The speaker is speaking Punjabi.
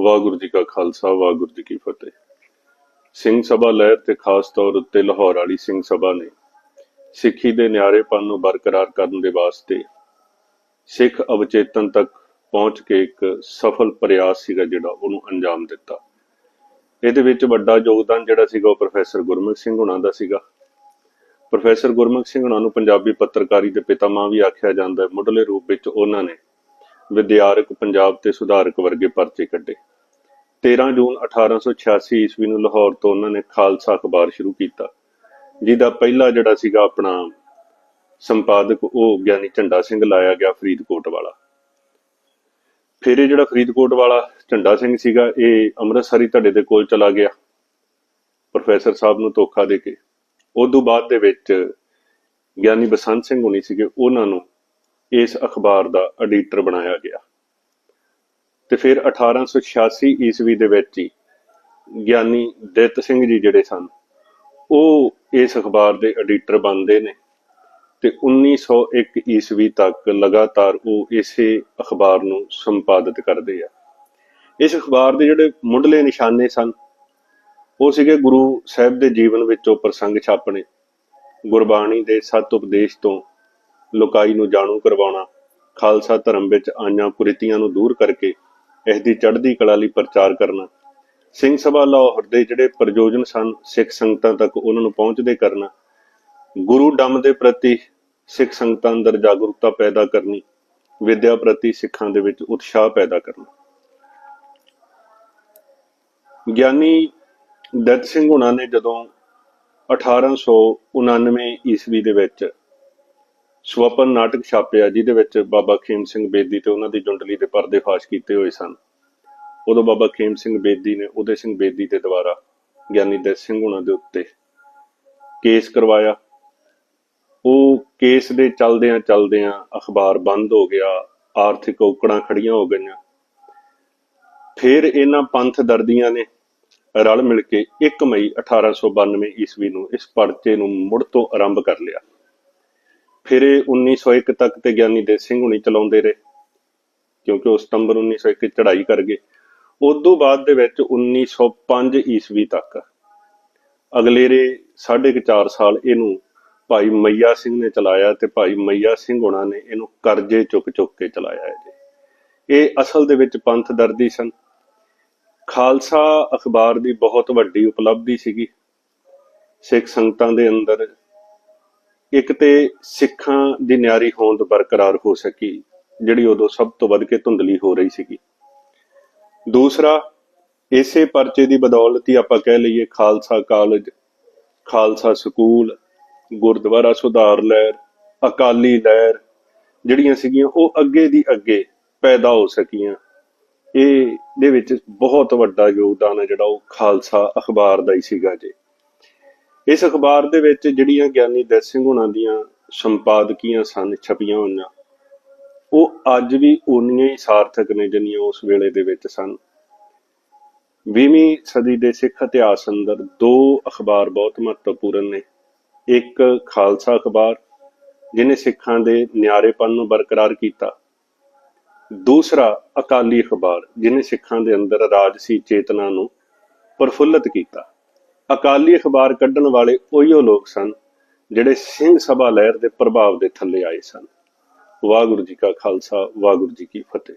ਵਾਹਿਗੁਰੂ ਜੀ ਕਾ ਖਾਲਸਾ, ਵਾਹਿਗੁਰੂ ਜੀ ਕੀ ਫਤਿਹ। ਸਿੰਘ ਸਭਾ ਲਹਿਰ ਤੇ ਖਾਸ ਤੌਰ ਉੱਤੇ ਲਾਹੌਰ ਵਾਲੀ ਸਿੰਘ ਸਭਾ ਨੇ ਸਿੱਖੀ ਦੇ ਨਿਆਰੇਪਨ ਨੂੰ ਬਰਕਰਾਰ ਕਰਨ ਦੇ ਵਾਸਤੇ ਸਿੱਖ ਅਵਚੇਤਨ ਤੱਕ ਪਹੁੰਚ ਕੇ ਇੱਕ ਸਫਲ ਪ੍ਰਯਾਸ ਸੀਗਾ ਜਿਹੜਾ ਉਹਨੂੰ ਅੰਜਾਮ ਦਿੱਤਾ। ਇਹਦੇ ਵਿੱਚ ਵੱਡਾ ਯੋਗਦਾਨ ਜਿਹੜਾ ਸੀਗਾ ਉਹ ਪ੍ਰੋਫੈਸਰ ਗੁਰਮੁਖ ਸਿੰਘ ਹੁਣਾਂ ਦਾ ਸੀਗਾ। ਪ੍ਰੋਫੈਸਰ ਗੁਰਮੁਖ ਸਿੰਘ ਹੁਣਾਂ ਨੂੰ ਪੰਜਾਬੀ ਪੱਤਰਕਾਰੀ ਦੇ ਪਿਤਾਮਾ ਵੀ ਆਖਿਆ ਜਾਂਦਾ ਹੈ। ਮੁੱਢਲੇ ਰੂਪ ਵਿੱਚ ਉਹਨਾਂ ਨੇ ਵਿਦਿਆਰਕ ਪੰਜਾਬ ਤੇ ਸੁਧਾਰਕ ਵਰਗੇ ਪਰਚੇ ਕੱਢੇ। 13 ਜੂਨ 1886 ਈਸਵੀ ਨੂੰ ਲਾਹੌਰ ਤੋਂ ਉਹਨਾਂ ਨੇ ਖਾਲਸਾ ਅਖਬਾਰ ਸ਼ੁਰੂ ਕੀਤਾ, ਜਿਹਦਾ ਪਹਿਲਾ ਜਿਹੜਾ ਸੀਗਾ ਆਪਣਾ ਸੰਪਾਦਕ ਉਹ ਗਿਆਨੀ ਝੰਡਾ ਸਿੰਘ ਲਾਇਆ ਗਿਆ ਫਰੀਦਕੋਟ ਵਾਲਾ। ਫਿਰ ਇਹ ਜਿਹੜਾ ਫਰੀਦਕੋਟ ਵਾਲਾ ਝੰਡਾ ਸਿੰਘ ਸੀਗਾ, ਇਹ ਅੰਮ੍ਰਿਤਸਰੀ ਧੜੇ ਦੇ ਕੋਲ ਚਲਾ ਗਿਆ, ਪ੍ਰੋਫੈਸਰ ਸਾਹਿਬ ਨੂੰ ਧੋਖਾ ਦੇ ਕੇ। ਉਸ ਤੋਂ ਬਾਅਦ ਦੇ ਵਿੱਚ ਗਿਆਨੀ ਬਸੰਤ ਸਿੰਘ ਹੋਣੀ ਸੀਗੇ, ਉਹਨਾਂ ਨੂੰ ਇਸ ਅਖਬਾਰ ਦਾ ਐਡੀਟਰ ਬਣਾਇਆ ਗਿਆ। ਤੇ ਫਿਰ 1886 ਈਸਵੀ ਦੇ ਵਿੱਚ ਹੀ ਗਿਆਨੀ ਦਿੱਤ ਸਿੰਘ ਜੀ ਜਿਹੜੇ ਸਨ, ਉਹ ਇਸ ਅਖਬਾਰ ਦੇ ਐਡੀਟਰ ਬਣਦੇ ਨੇ ਤੇ 1901 ਈਸਵੀ ਤੱਕ ਲਗਾਤਾਰ ਉਹ ਇਸੇ ਅਖਬਾਰ ਨੂੰ ਸੰਪਾਦਿਤ ਕਰਦੇ ਆ। ਇਸ ਅਖਬਾਰ ਦੇ ਜਿਹੜੇ ਮੁੱਢਲੇ ਨਿਸ਼ਾਨੇ ਸਨ, ਉਹ ਸੀਗੇ ਗੁਰੂ ਸਾਹਿਬ ਦੇ ਜੀਵਨ ਵਿੱਚੋਂ ਪ੍ਰਸੰਗ ਛਾਪਣੇ, ਗੁਰਬਾਣੀ ਦੇ ਸੱਤ ਉਪਦੇਸ਼ ਤੋਂ ਲੋਕਾਈ ਨੂੰ ਜਾਣੂ ਕਰਵਾਉਣਾ, ਖਾਲਸਾ ਧਰਮ ਵਿੱਚ ਆਈਆਂ ਕੁਰੀਤੀਆਂ ਨੂੰ ਦੂਰ ਕਰਕੇ ਇਸ ਦੀ ਚੜ੍ਹਦੀ ਕਲਾ ਲਈ ਪ੍ਰਚਾਰ ਕਰਨਾ, ਸਿੰਘ ਸਭਾ ਲਾਹੌਰ ਦੇ ਜਿਹੜੇ ਪ੍ਰਯੋਜਨ ਸਨ ਸਿੱਖ ਸੰਗਤਾਂ ਤੱਕ ਉਹਨਾਂ ਨੂੰ ਪਹੁੰਚਦੇ ਕਰਨਾ, ਗੁਰੂ ਡੰਮ ਦੇ ਪ੍ਰਤੀ ਸਿੱਖ ਸੰਗਤਾਂ ਅੰਦਰ ਜਾਗਰੂਕਤਾ ਪੈਦਾ ਕਰਨੀ, ਵਿਦਿਆ ਪ੍ਰਤੀ ਸਿੱਖਾਂ ਦੇ ਵਿੱਚ ਉਤਸ਼ਾਹ ਪੈਦਾ ਕਰਨਾ। ਗਿਆਨੀ ਦੱਤ ਸਿੰਘ ਹੁਣਾਂ ਨੇ ਜਦੋਂ 1899 ਈਸਵੀ ਦੇ ਵਿੱਚ ਸਵਪਨ ਨਾਟਕ ਛਾਪਿਆ, ਜਿਹਦੇ ਵਿੱਚ ਬਾਬਾ ਖੇਮ ਸਿੰਘ ਬੇਦੀ ਤੇ ਉਹਨਾਂ ਦੀ ਜੁੰਡਲੀ ਦੇ ਪਰਦੇ ਫਾਸ਼ ਕੀਤੇ ਹੋਏ ਸਨ। ਉਦੋਂ ਬਾਬਾ ਖੇਮ ਸਿੰਘ ਬੇਦੀ ਨੇ ਉਦੇ ਸਿੰਘ ਬੇਦੀ ਦੇ ਦੁਆਰਾ ਗਿਆਨੀ ਦੱਤ ਸਿੰਘ ਹੁਣਾਂ ਦੇ ਉੱਤੇ ਕੇਸ ਕਰਵਾਇਆ। ਉਹ ਕੇਸ ਦੇ ਚਲਦਿਆਂ ਚਲਦਿਆਂ ਅਖਬਾਰ ਬੰਦ ਹੋ ਗਿਆ, ਆਰਥਿਕ ਔਕੜਾਂ ਖੜੀਆਂ ਹੋ ਗਈਆਂ। ਫਿਰ ਇਹਨਾਂ ਪੰਥ ਦਰਦੀਆਂ ਨੇ ਰਲ ਮਿਲ ਕੇ 1 ਮਈ 1892 ਈਸਵੀ ਨੂੰ ਇਸ ਪਰਚੇ ਨੂੰ ਮੁੜ ਤੋਂ ਆਰੰਭ ਕਰ ਲਿਆ। ਫਿਰ ਇਹ 1901 ਤੱਕ ਤੇ ਗਿਆਨੀ ਦੇ ਸਿੰਘ ਹੁਣੀ ਚਲਾਉਂਦੇ ਰਹੇ, ਕਿਉਂਕਿ ਉਹ ਸਤੰਬਰ 1901 ਚੜ੍ਹਾਈ ਕਰ ਗਏ। ਉਦੋਂ ਬਾਅਦ ਦੇ ਵਿੱਚ 1905 ਈਸਵੀ ਤੱਕ ਅਗਲੇਰੇ ਸਾਢੇ ਕੁ ਚਾਰ ਸਾਲ ਇਹਨੂੰ ਭਾਈ ਮਈਆ ਸਿੰਘ ਨੇ ਚਲਾਇਆ ਤੇ ਭਾਈ ਮਈਆ ਸਿੰਘ ਹੁਣਾਂ ਨੇ ਇਹਨੂੰ ਕਰਜ਼ੇ ਚੁੱਕ ਚੁੱਕ ਕੇ ਚਲਾਇਆ ਹੈ ਜੀ। ਇਹ ਅਸਲ ਦੇ ਵਿੱਚ ਪੰਥ ਦਰਦੀ ਸਨ। ਖਾਲਸਾ ਅਖਬਾਰ ਦੀ ਬਹੁਤ ਵੱਡੀ ਉਪਲਬਧੀ ਸੀਗੀ। ਸਿੱਖ ਸੰਗਤਾਂ ਦੇ ਅੰਦਰ ਇੱਕ ਤੇ ਸਿੱਖਾਂ ਦੀ ਨਿਆਰੀ ਹੋਂਦ ਬਰਕਰਾਰ ਹੋ ਸਕੀ, ਜਿਹੜੀ ਉਦੋਂ ਸਭ ਤੋਂ ਵੱਧ ਕੇ ਧੁੰਦਲੀ ਹੋ ਰਹੀ ਸੀਗੀ। ਦੂਸਰਾ, ਇਸੇ ਪਰਚੇ ਦੀ ਬਦੌਲਤ ਹੀ ਆਪਾਂ ਕਹਿ ਲਈਏ ਖਾਲਸਾ ਕਾਲਜ, ਖਾਲਸਾ ਸਕੂਲ, ਗੁਰਦੁਆਰਾ ਸੁਧਾਰ ਲਹਿਰ, ਅਕਾਲੀ ਲਹਿਰ, ਜਿਹੜੀਆਂ ਸੀਗੀਆਂ, ਉਹ ਅੱਗੇ ਦੀ ਅੱਗੇ ਪੈਦਾ ਹੋ ਸਕੀਆਂ। ਇਹ ਦੇ ਵਿੱਚ ਬਹੁਤ ਵੱਡਾ ਯੋਗਦਾਨ ਹੈ ਜਿਹੜਾ ਉਹ ਖਾਲਸਾ ਅਖਬਾਰ ਦਾ ਹੀ ਸੀਗਾ ਜੀ। ਇਸ ਅਖਬਾਰ ਦੇ ਵਿੱਚ ਜਿਹੜੀਆਂ ਗਿਆਨੀ ਦਤ ਸਿੰਘ ਹੁਣਾਂ ਦੀਆਂ ਸੰਪਾਦਕੀਆਂ ਸਨ, ਛਪੀਆਂ ਹੋਈਆਂ, ਉਹ ਅੱਜ ਵੀ ਉਨੀਆਂ ਹੀ ਸਾਰਥਕ ਨੇ ਜਿੰਨੀਆਂ ਉਸ ਵੇਲੇ ਦੇ ਵਿੱਚ ਸਨ। 20ਵੀਂ ਸਦੀ ਦੇ ਸਿੱਖ ਇਤਿਹਾਸ ਅੰਦਰ ਦੋ ਅਖਬਾਰ ਬਹੁਤ ਮਹੱਤਵਪੂਰਨ ਨੇ। ਇੱਕ ਖਾਲਸਾ ਅਖਬਾਰ, ਜਿਹਨੇ ਸਿੱਖਾਂ ਦੇ ਨਿਆਰੇਪਨ ਨੂੰ ਬਰਕਰਾਰ ਕੀਤਾ। ਦੂਸਰਾ ਅਕਾਲੀ ਅਖਬਾਰ, ਜਿਹਨੇ ਸਿੱਖਾਂ ਦੇ ਅੰਦਰ ਰਾਜਸੀ ਚੇਤਨਾ ਨੂੰ ਪ੍ਰਫੁੱਲਤ ਕੀਤਾ। ਅਕਾਲੀ ਅਖਬਾਰ ਕੱਢਣ ਵਾਲੇ ਉਹੀਓ ਲੋਕ ਸਨ ਜਿਹੜੇ ਸਿੰਘ ਸਭਾ ਲਹਿਰ ਦੇ ਪ੍ਰਭਾਵ ਦੇ ਥੱਲੇ ਆਏ ਸਨ। ਵਾਹਿਗੁਰੂ ਜੀ ਕਾ ਖਾਲਸਾ, ਵਾਹਿਗੁਰੂ ਜੀ ਕੀ ਫਤਿਹ।